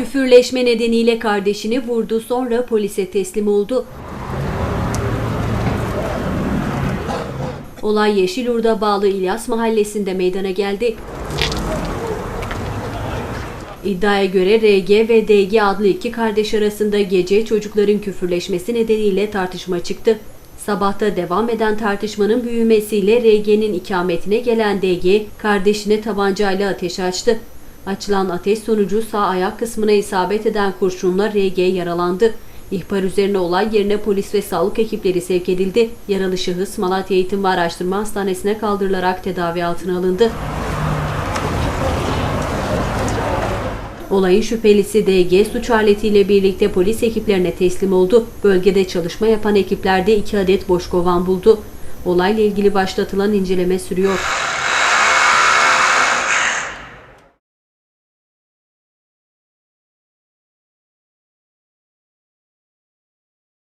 Küfürleşme nedeniyle kardeşini vurdu sonra polise teslim oldu. Olay Yeşilurt'a bağlı İlyas mahallesinde meydana geldi. İddiaya göre RG ve DG adlı iki kardeş arasında gece çocukların küfürleşmesi nedeniyle tartışma çıktı. Sabahta devam eden tartışmanın büyümesiyle RG'nin ikametine gelen DG kardeşine tabancayla ateş açtı. Açılan ateş sonucu sağ ayak kısmına isabet eden kurşunla RG yaralandı. İhbar üzerine olay yerine polis ve sağlık ekipleri sevk edildi. Yaralı şahıs Malatya Eğitim ve Araştırma Hastanesi'ne kaldırılarak tedavi altına alındı. Olayın şüphelisi DG suç aletiyle birlikte polis ekiplerine teslim oldu. Bölgede çalışma yapan ekiplerde iki adet boş kovan buldu. Olayla ilgili başlatılan inceleme sürüyor.